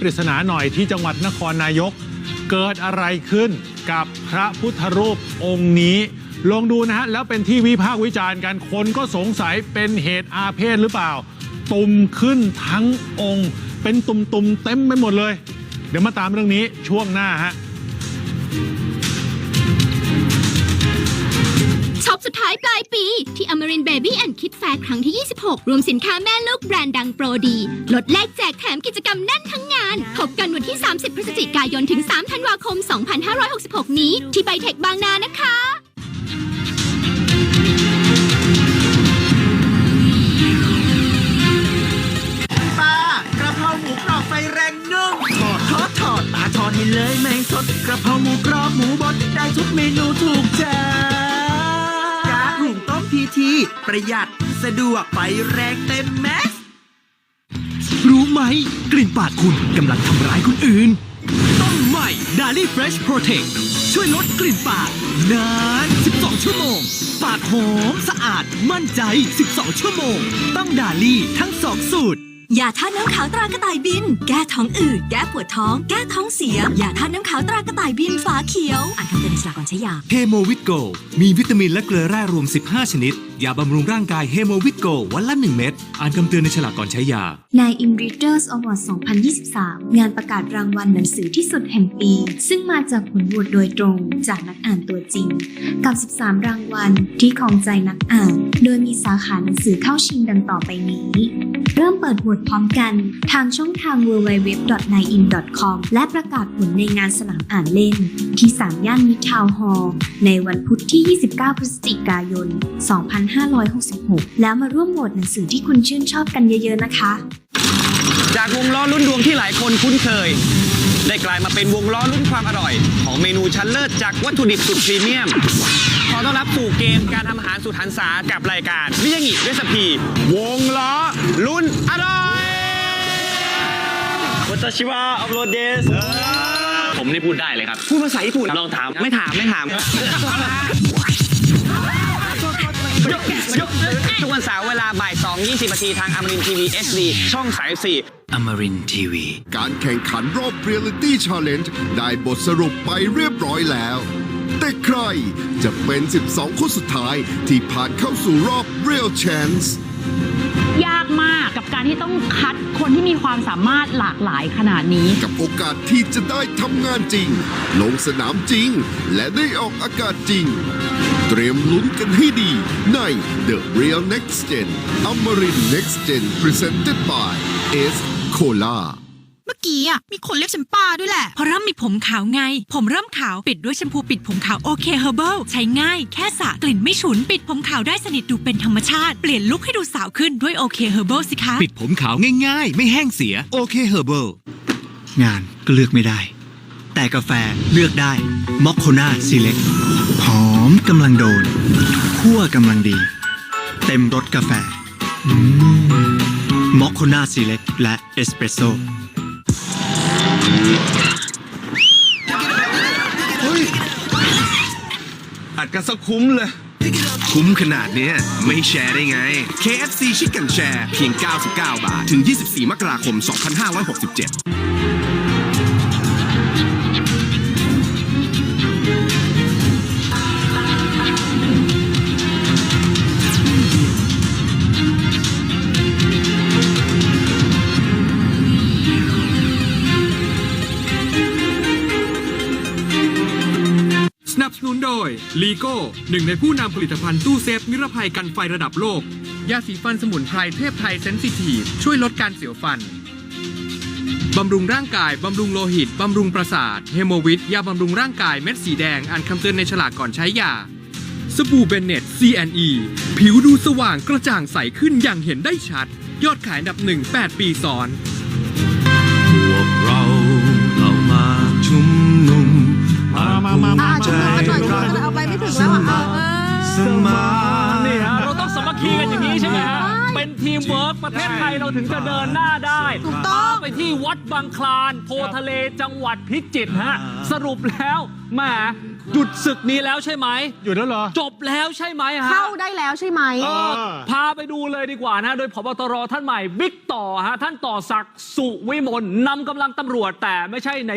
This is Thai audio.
ปริศนาหน่อยที่จังหวัดนครนายก เกิดอะไรขึ้นกับพระพุทธรูปองค์นี้ ลองดูนะฮะ แล้วเป็นที่วิพากษ์วิจารณ์กันคนก็สงสัยเป็นเหตุอาเพศหรือเปล่า ตุ่มขึ้นทั้งองค์ เป็นตุ่มๆเต็มไปหมดเลย เดี๋ยวมาตามเรื่องนี้ช่วงหน้าฮะ ปลายปี ที่ Amarin Baby and Kid Fair ครั้งที่ 26 รวมสินค้าแม่ลูกแบรนด์ดังโปรดี ลดแลกแจกแถมกิจกรรมแน่นทั้งงาน พบกันวันที่ 30 พฤศจิกายนถึง 3 ธันวาคม 2566 นี้ ที่ไบเทคบางนานะคะป้ากระเพราหมูกรอบไฟแรงนึ่งทอดทอดทอดตาทอดให้เลยไม่สดกระเพราหมูกรอบหมู ประหยัดสะดวกไฟแรงเต็มแม็กซ์รู้ไหม กลิ่นปากคุณกำลังทำร้ายคนอื่น ต้องใหม่ d a l i Fresh Protect ช่วยลดกลิ่นปากนาน 12 ชั่วโมง ปากหอมสะอาดมั่นใจ 12 ชั่วโมง ต้องดาลี่ทั้งสองสูตร ยาท่าตุน้ำขาวตรากระต่ายบิน แก้ท้องอืดแก้ปวดท้อง แก้ท้องเสียยาท่าตุน้ำขาวตรากระต่ายบินฝาเขียว อ่านคำเตือนในฉลากก่อนใช้ยาเฮโมวิตโกมีวิตามินและเกลือแร่รวม 15 ชนิด ยาบำรุงร่างกายเฮโมวิตโกวันละ 1 เม็ดอ่านคำเตือนในฉลากก่อนใช้ยาใน i m Readers Award 2023 งานประกาศรางวัลหนังสือที่สุดแห่งปี ซึ่งมาจากผลโหวตโดยตรงจากนักอ่านตัวจริง กับ 13 รางวัลที่ครองใจนักอ่าน โดยมีสาขาหนังสือเข้าชิงดังต่อไปนี้ เริ่มเปิดโหวตพร้อมกัน ทางช่องทาง www.9in.com และประกาศผลในงานสนามอ่านเล่น ที่ 3 ย่านมิตรทาวน์ฮอล์ในวันพุธที่ 29 พฤศจิกายน 2566 แล้วมาร่วมโหวตหนังสือที่คุณชื่นชอบกันเยอะๆนะคะ จากวงล้อลุ้นดวงที่หลายคนคุ้นเคย ได้กลายมาเป็นวงล้อลุ้นความอร่อย ของเมนูชั้นเลิศจากวัตถุดิบสุดพรีเมียม ขอต้อนรับสู่เกมการทำอาหารสุดหันษากับรายการมิยางิเรซพีวงล้อลุ้นอร่อยวัตชิวะอัพโหลดเดสผมนี่พูดได้เลยครับ พูดภาษาญี่ปุ่นลองถาม ไม่ถามไม่ถาม ทุกวันเสาร์เวลาบ่าย2 20นาทีทางอมรินทีวีเอสดีช่อง 34 Amarin TV การแข่งขันรอบ Reality Challenge ได้บทสรุปไปเรียบร้อยแล้ว แต่ใครจะเป็น 12 คนสุดท้ายที่ผ่านเข้าสู่รอบ Real Chance ยากมากกับการที่ต้องคัดคนที่มีความสามารถหลากหลายขนาดนี้ กับโอกาสที่จะได้ทำงานจริง ลงสนามจริง และได้ออกอากาศจริง เตรียมลุ้นกันให้ดีใน The Real Next Gen Amarin Next Gen Presented by S Cola เมื่อกี้อะมีคนเรียกฉันป้าด้วยแหละ เพราะเริ่มมีผมขาวไง ผมเริ่มขาวปิดด้วยแชมพูปิดผมขาวโอเคเฮอร์เบิลใช้ง่ายแค่สระกลิ่นไม่ฉุน ปิดผมขาวได้สนิทดูเป็นธรรมชาติ เปลี่ยนลุคให้ดูสาวขึ้นด้วยโอเคเฮอร์เบิลสิคะ ปิดผมขาวง่ายๆ ไม่แห้งเสียโอเคเฮอร์เบิลงานก็เลือกไม่ได้ แต่กาแฟเลือกได้มอคโคนาซีเล็กหอมกำลังโดนคั่วกำลังดี เต็มรสกาแฟมอคโคนาซีเล็กและเอสเปรสโซ่อัดกันสักคุ้มเลย คุ้มขนาดเนี้ยไม่แชร์ได้ไง KFC Chicken Share เพียง 99 บาท ถึง 24 มกราคม 2567 ลีโก้หนึ่งในผู้นำผลิตภัณฑ์ตู้เซฟนิรภัยกันไฟระดับโลก ยาสีฟันสมุนไพรเทพไทยเซนซิทีฟช่วยลดการเสียวฟัน บำรุงร่างกาย บำรุงโลหิต บำรุงประสาท เฮโมวิต ยาบำรุงร่างกายเม็ดสีแดง อ่านคำเตือนในฉลากก่อนใช้ยา สบู่เบนเน็ต CNE ผิวดูสว่างกระจ่างใสขึ้นอย่างเห็นได้ชัด ยอดขายอันดับหนึ่ง8ปีซ้อน พวกเรา กันหน่อยชุมนุมกันหน่อยเอาไปไม่ถึงแล้วอะเออเออ สมา นี่ฮะเราต้องสมัคคีกันอย่างนี้ใช่ไหมฮะ เป็นทีมเวิร์กประเทศไทยเราถึงจะเดินหน้าได้ถูกต้องไปที่วัดบางคลานโพทะเลจังหวัดพิจิตรฮะ สรุปแล้วแหมหยุดศึกนี้แล้วใช่ไหม หยุดแล้วเหรอ จบแล้วใช่ไหมฮะ เข้าได้แล้วใช่ไหม เออพาไปดูเลยดีกว่านะ โดยพบตรท่านใหม่บิ๊กต่อฮะ ท่านต่อศักดิ์สุวิมลนำกำลังตำรวจแต่ไม่ใช่ใน